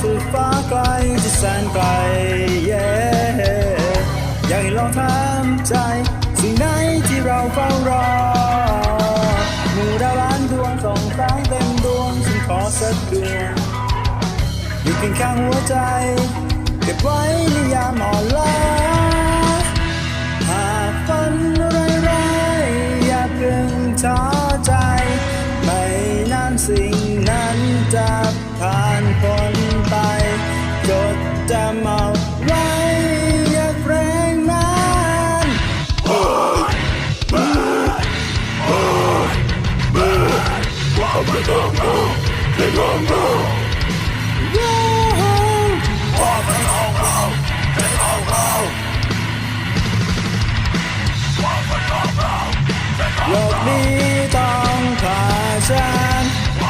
สุดฟ้าไกลจะแสนไกล yeah อยากให้ลองถามใจ สิ่งไหนที่เราเฝ้ารอหมู่ดาวล้านดวงสองแสงเต็มดวงฉันขอสักดวงอยู่เคียงข้างหัวใจ เก็บไว้ในยามอ่อนล้า โลกนี้ต้องผ่าฉันค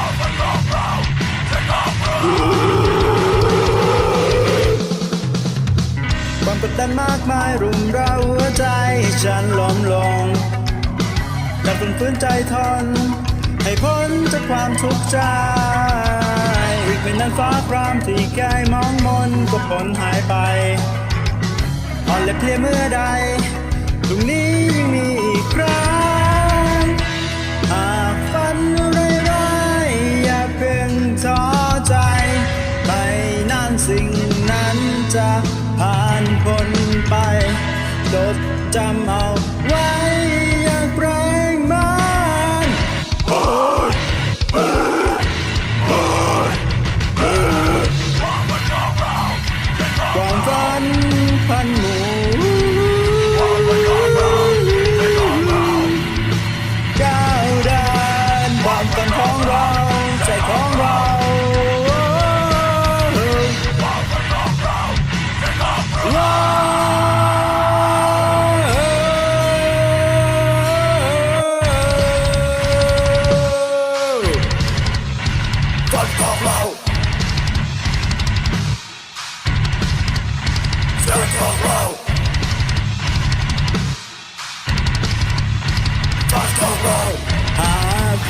วามกดดันมากมายรุมเร้าหัวใจฉันล้มลงแต่ฝืนฝืนใจทน ให้พ้นจากความทุกข์ใจอีกไม่นานฟ้าครามที่แก้มองมนก็พ้นหายไปอ่อนและเพลียเมื่อใดตรงนี้ยังมีอีกครั้งหากฝันอะไรไรๆอย่าเพิ่งท้อใจ ไปนานสิ่งนั้นจะผ่านพ้นไปจดจำเอา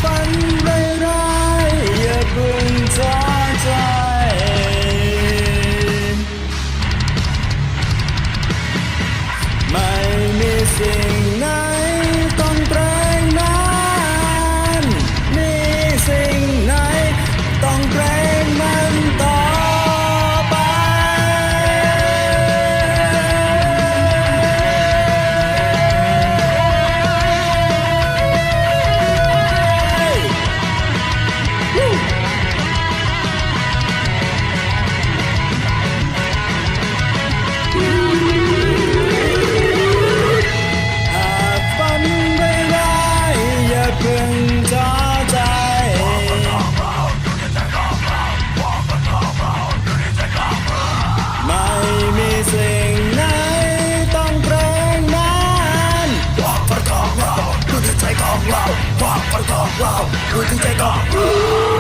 ฝั ฝันของเ